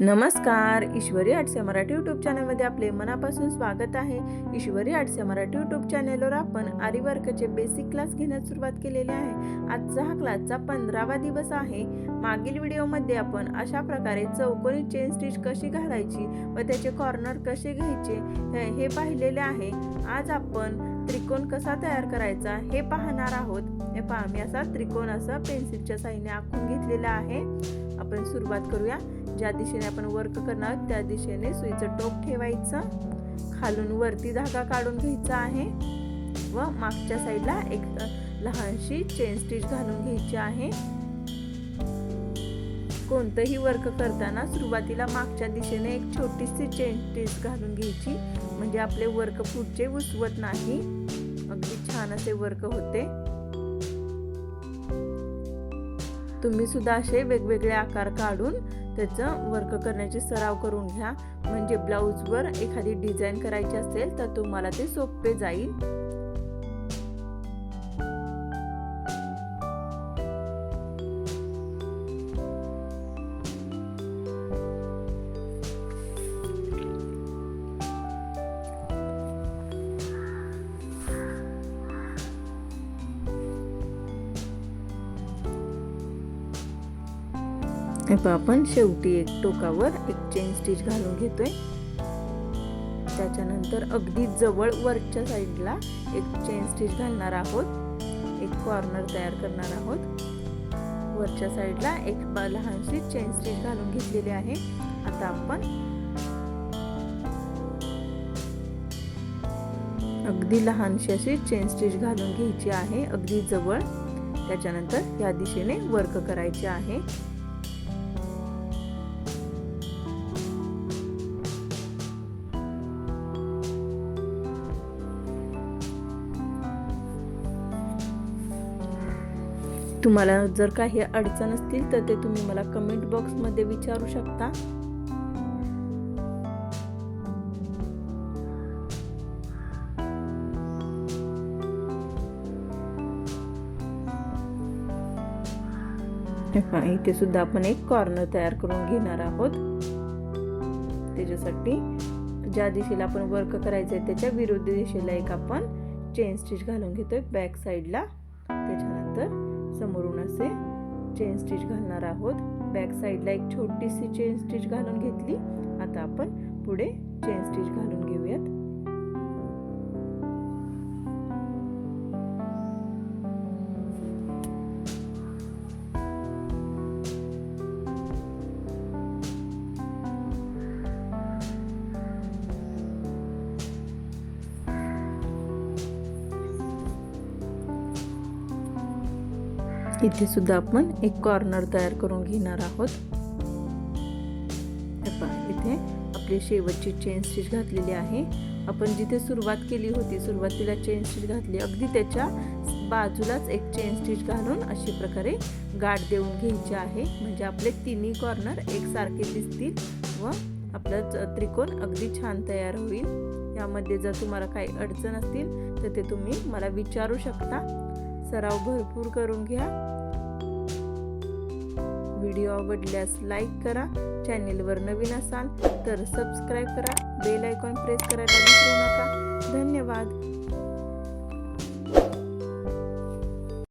नमस्कार ईश्वरी आटसे मराठी यूट्यूब चॅनलमध्ये आपले मनापासून स्वागत आहे. ईश्वरी आटसे मराठी यूट्यूब चॅनलवर आपण आरीवर्कचे बेसिक क्लास घेण्यास सुरुवात केलेली आहे. आजचा हा क्लासचा पंधरावा दिवस आहे. मागील व्हिडिओमध्ये आपण अशा प्रकारे चौकोनी चेन स्टिच कशी घालायची व त्याचे कॉर्नर कसे घ्यायचे हे- पाहिलेले आहे. आज आपण त्रिकोण कसा तयार करायचा हे पाहणार आहोत. हे पहा मी असा त्रिकोण असा पेन्सिलच्या साईने आखून घेतलेला आहे. आपण सुरुवात करूया. ज्या दिशेने आपण वर्क करणार त्या दिशेने सुईचं टोक ठेवायचं. खालून वरती धागा काढून घ्यायचा आहे. व मागच्या साईडला एक लहानशी चेन स्टिच घालून घ्यायची आहे. कोणतंही वर्क करताना सुरुवातीला मागच्या दिशेने एक छोटीशी चेन स्टिच घालून घ्यायची. म्हणजे आपले वर्क पुढचे उसवत नाही. अगदी छान असे वर्क होते. तुम्ही सुद्धा असे वेगवेगळे आकार काढून त्याचं वर्क करण्याचे सराव करून घ्या. म्हणजे ब्लाऊजवर एखादी डिझाईन करायची असेल तर तुम्हाला ते सोपे जाईल. आता आपण शेवटी एक टोकावर एक चेन स्टिच घालून घेतोय. त्याच्यानंतर अगदी जवळ वरच्या साईडला एक चेन स्टिच घालणार आहोत. एक कॉर्नर तयार करणार आहोत. वरच्या साईडला एक लहानशी चेन स्टिच घालून घेतलेली आहे. आता आपण अगदी लहानशी अशी चेन स्टिच घालून घ्यायची आहे. अगदी जवळ. त्याच्यानंतर या दिशेने वर्क करायचे आहे. तुम्हाला जर काही अडचण असतील तर ते तुम्ही मला कमेंट बॉक्समध्ये विचारू शकता. हे इथे सुद्धा आपण एक कॉर्नर तयार करून घेणार आहोत. त्याच्यासाठी ज्या दिशेला आपण वर्क करायचं आहे त्याच्या विरुद्ध दिशेला एक आपण चेन स्टिच घालून घेतोय बॅक साईडला त्याच्यानंतर समोरून असे चेन स्टिच घालणार आहोत. बॅक साईडला एक छोटीशी चेन स्टिच घालून घेतली. आता आपण पुढे चेन स्टिच घालून घेऊ. इथे सुद्धा आपण एक कॉर्नर तयार करून घेणार आहोत. इथे आपली शेवटची चेन स्टिच घातलेली आहे. आपण जिथे सुरुवात केली होती सुरुवातीला चेन स्टिच घातली अगदी त्याच्या बाजूलाच एक चेन स्टिच घालून अशी प्रकारे गाठ देऊन घ्यायची आहे. म्हणजे आपले तिन्ही कॉर्नर एकसारखे दिसतील व आपला त्रिकोण अगदी छान तयार होईल. यामध्ये जर तुम्हाला काही अडचण असतील तर ते तुम्ही मला विचारू शकता. सराव भरपूर करून घ्या. व्हिडिओ आवडल्यास लाईक करा. चॅनेलवर नवीन असाल तर सबस्क्राईब करा. बेल आयकॉन प्रेस करायला विसरू नका. धन्यवाद.